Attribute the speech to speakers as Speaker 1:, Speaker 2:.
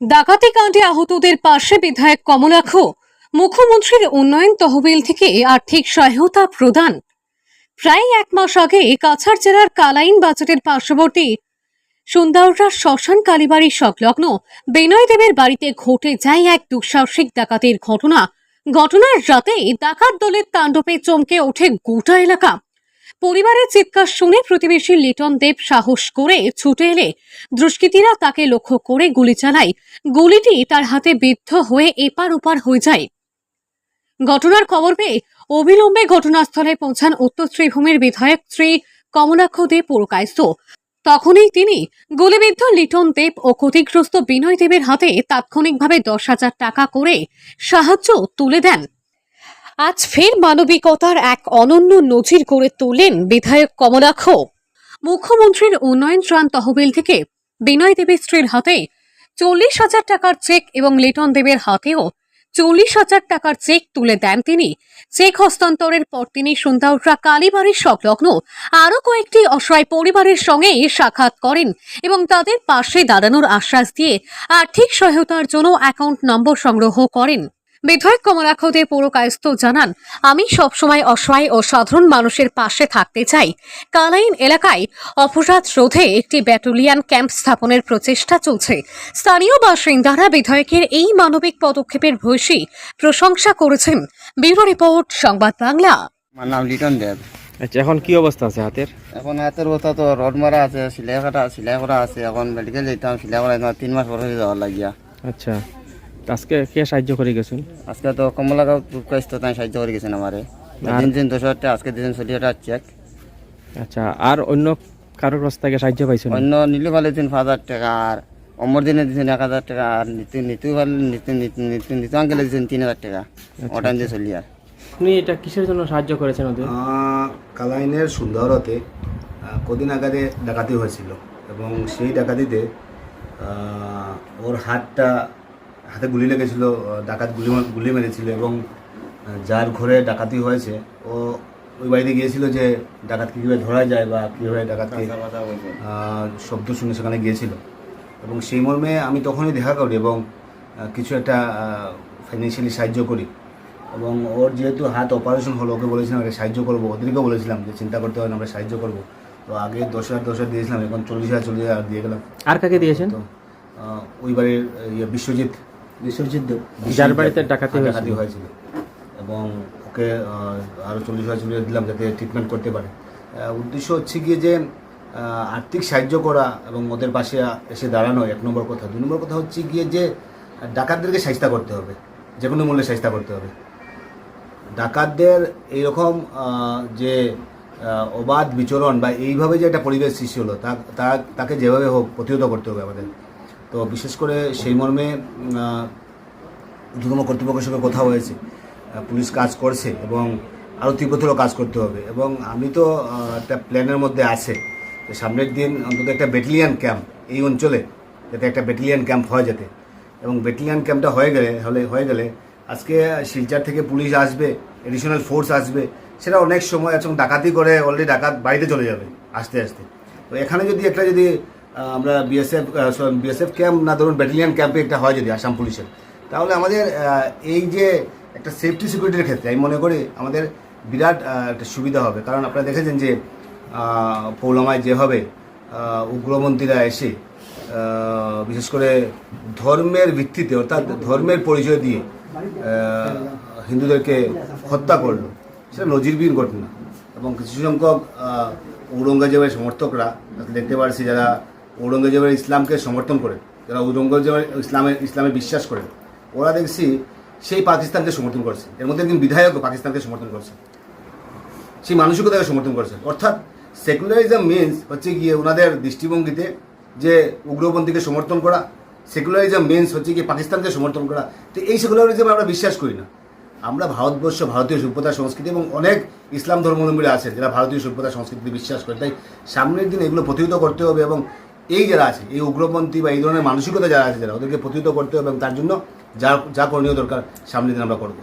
Speaker 1: ডাকাতি কাণ্ডে আহতদের পাশে বিধায়ক কমলাক্ষ মুখ্যমন্ত্রীর উন্নয়ন তহবিল থেকে আর্থিক সহায়তা প্রদান। প্রায় এক মাস আগে কাছাড় জেলার কালাইন বাজারের পার্শ্ববর্তী সুন্দররা শ্মশান কালীবাড়ি সংলগ্ন বিনয় দেবের বাড়িতে ঘটে যায় এক দুঃসাহসিক ডাকাতির ঘটনা। ঘটনার রাতে ডাকাত দলের তাণ্ডবে চমকে ওঠে গোটা এলাকা। পরিবারের চিৎকার শুনে প্রতিবেশী লিটন দেব সাহস করে ছুটে এলে দুষ্কৃতীরা তাকে লক্ষ্য করে গুলি চালায়। গুলিটি তার হাতে বিদ্ধ হয়ে এপার ওপার হয়ে যায়। ঘটনার খবর পেয়ে অবিলম্বে ঘটনাস্থলে পৌঁছান উত্তর শ্রীভূমির বিধায়ক শ্রী কমলাক্ষ দেব পুরকায়স্থ। তখনই তিনি গুলিবিদ্ধ লিটন দেব ও ক্ষতিগ্রস্ত বিনয় দেবের হাতে তাৎক্ষণিকভাবে দশ হাজার টাকা করে সাহায্য তুলে দেন। আজ ফের মানবিকতার এক অনন্য নজির করে তোলেন বিধায়ক কমলাক্ষ। মুখ্যমন্ত্রীর উন্নয়ন ত্রাণ তহবিল থেকে বিনয় দেবের স্ত্রীর হাতে চল্লিশ হাজার টাকার চেক এবং লিটন দেবের হাতেও চল্লিশ হাজার টাকার চেক তুলে দেন তিনি। চেক হস্তান্তরের পর তিনি সুন্দররা কালীবাড়ির সংলগ্ন আরও কয়েকটি অসহায় পরিবারের সঙ্গে সাক্ষাৎ করেন এবং তাদের পাশে দাঁড়ানোর আশ্বাস দিয়ে আর্থিক সহায়তার জন্য অ্যাকাউন্ট নম্বর সংগ্রহ করেন। বিধায়ক কমলাক্ষদে পৌরকায়স্থ জানান আমি সবসময় অসহায় ও সাধারণ মানুষের পাশে থাকতে চাই। কালাইন এলাকায় অপরাধ রোধে একটি ব্যাটালিয়ান ক্যাম্প স্থাপনের প্রচেষ্টা চলছে। স্থানীয় বাসিন্দারা বিধায়কের এই মানবিক পদক্ষেপের ভূয়সী প্রশংসা করেছেন। ব্যুরো রিপোর্ট সংবাদ বাংলা।
Speaker 2: আমার নাম লিটন দেব।
Speaker 3: আচ্ছা এখন কি অবস্থা আছে হাতের?
Speaker 2: এখন হাতের কথা তো রড মারা আছে সিলাই কাটা সিলাই করা আছে এখন মেডিকেল যেতাম সিলাই করা তিন মাস পর হয়ে যাওয়ার লাগিয়া।
Speaker 3: আচ্ছা। আজকে কে সাহায্য করে গেছেন?
Speaker 2: আজকে তো কমলা তো তাই সাহায্য করে গেছেন আমারে।
Speaker 3: আর-
Speaker 2: দিন দিন দশ হাজার টাকা, আজকে দিন চল্লিশ হাজার চেক
Speaker 3: আচ্ছা আর অন্য কারোর কাছ থেকে সাহায্য পাইছেন?
Speaker 2: অন্য নীলু ভালো দিন পাঁচ হাজার টাকা আর অমর দিনে দিয়েছেন এক হাজার টাকা আর নিতু নিতু ভালো নিতু নিতু নিতু নিতু আঙ্কেলে দিয়েছেন তিন হাজার টাকা। ওটান দিয়ে চলি আর।
Speaker 3: আপনি এটা কিসের জন্য সাহায্য করেছেন ওদের?
Speaker 4: কালাইনের সুন্দরতে কদিন আগে ডাকাতি হয়েছিল। এবং সেই ডাকাতিতে ওর হাতটা হাতে গুলি লেগেছিল ডাকাত গুলি গুলি মেরেছিল এবং যার ঘরে ডাকাতি হয়েছে ও ওই বাড়িতে গিয়েছিল যে ডাকাতকে কীভাবে ধরা যায় বা কীভাবে ডাকাতকে শব্দ শুনে সেখানে গিয়েছিল। এবং সেই মর্মে আমি তখনই দেখা করি এবং কিছু একটা ফাইন্যান্সিয়ালি সাহায্য করি। এবং ওর যেহেতু হাত অপারেশন হলো ওকে বলেছিলাম ওকে সাহায্য করব ওদেরকেও বলেছিলাম যে চিন্তা করতে হয় না আমরা সাহায্য করব। তো আগে দশ হাজার দশ হাজার দিয়েছিলাম এখন চল্লিশ হাজার চল্লিশ হাজার দিয়ে গেলাম।
Speaker 3: আর কাকে দিয়েছেন?
Speaker 4: তো ওই বাড়ির ইয়ে বিশ্বজিৎ। বিশ্বজিৎ দেব
Speaker 3: যার বাড়িতে ডাকাতি হয়েছিল।
Speaker 4: ডাকাতি হয়েছিল। এবং ওকে আহ, আরও চল্লিশ হাজার চল্লিশ দিলাম যাতে ট্রিটমেন্ট করতে পারে। উদ্দেশ্য হচ্ছে গিয়ে যে আর্থিক সাহায্য করা এবং ওদের পাশে এসে দাঁড়ানো এক নম্বর কথা। দুই নম্বর কথা হচ্ছে গিয়ে যে ডাকাতদেরকে সাহিস্তা করতে হবে। যে কোনো মূল্যে সাহিস্তা করতে হবে। ডাকাতদের এইরকম যে অবাধ বিচরণ বা এইভাবে যে একটা পরিবেশ সৃষ্টি হলো তা- তাকে যেভাবে হোক প্রতিহত করতে হবে আমাদের। তো বিশেষ করে সেই মর্মে দ্রুতম কর্তৃপক্ষের সঙ্গে কথা হয়েছে। পুলিশ কাজ করছে এবং আরও তীব্রতর কাজ করতে হবে। এবং আমি তো একটা প্ল্যানের মধ্যে আছে। সামনের দিন অন্তত একটা ব্যাটালিয়ান ক্যাম্প এই অঞ্চলে, যাতে একটা ব্যাটালিয়ান ক্যাম্প হয় যাতে। এবং ব্যাটালিয়ান ক্যাম্পটা হয়ে গেলে, হলে, হয়ে গেলে আজকে শিলচার থেকে পুলিশ আসবে এডিশনাল ফোর্স আসবে, সেটা অনেক সময়, এবং ডাকাতি করে অলরেডি ডাকাত বাড়িতে চলে যাবে, আস্তে আস্তে। তো এখানে যদি একটা যদি আমরা বিএসএফ বিএসএফ ক্যাম্প না, ধরুন ব্যাটালিয়ান ক্যাম্পে একটা হয় যদি আসাম পুলিশের তাহলে আমাদের এই যে একটা সেফটি সিকিউরিটির ক্ষেত্রে, আমি মনে করি আমাদের বিরাট একটা সুবিধা হবে। কারণ আপনারা দেখেছেন যে পৌলামায় যেভাবে উগ্রপন্থীরা এসে বিশেষ করে ধর্মের ভিত্তিতে, অর্থাৎ ধর্মের পরিচয় দিয়ে হিন্দুদেরকে হত্যা করল, সেটা নজিরবিহীন ঘটনা। এবং কিছু সংখ্যক ঔরঙ্গজেবের সমর্থকরা দেখতে পাচ্ছি যারা ঔরঙ্গজেবের ইসলামকে সমর্থন করে, যারা ঔরঙ্গজেবের ইসলামের ইসলামে বিশ্বাস করে, ওরা দেখছি সেই পাকিস্তানকে সমর্থন করছে। এর মধ্যে একজন বিধায়কও পাকিস্তানকে সমর্থন করছে। সেই মানসিকতাকে সমর্থন করেছেন অর্থাৎ সেকুলারিজম মিনস হচ্ছে গিয়ে ওনাদের দৃষ্টিভঙ্গিতে যে উগ্রপন্থীকে সমর্থন করা সেকুলারিজম মিনস হচ্ছে গিয়ে পাকিস্তানকে সমর্থন করা। তো এই সেকুলারিজম আমরা বিশ্বাস করি না। আমরা ভারতবর্ষ, ভারতীয় সভ্যতা, সংস্কৃতি এবং অনেক ইসলাম ধর্মাবলম্বীরা আছে যারা ভারতীয় সভ্যতা, সংস্কৃতিতে বিশ্বাস করে। তাই সামনের দিন এগুলো প্রতিহত করতে হবে এবং এই যারা আছে, এই উগ্রপন্থী বা এই ধরনের মানসিকতা যারা আছে, যারা ওদেরকে প্রতিহত করতে হবে এবং তার জন্য যা যা করণীয় দরকার সামনে দিন আমরা করব।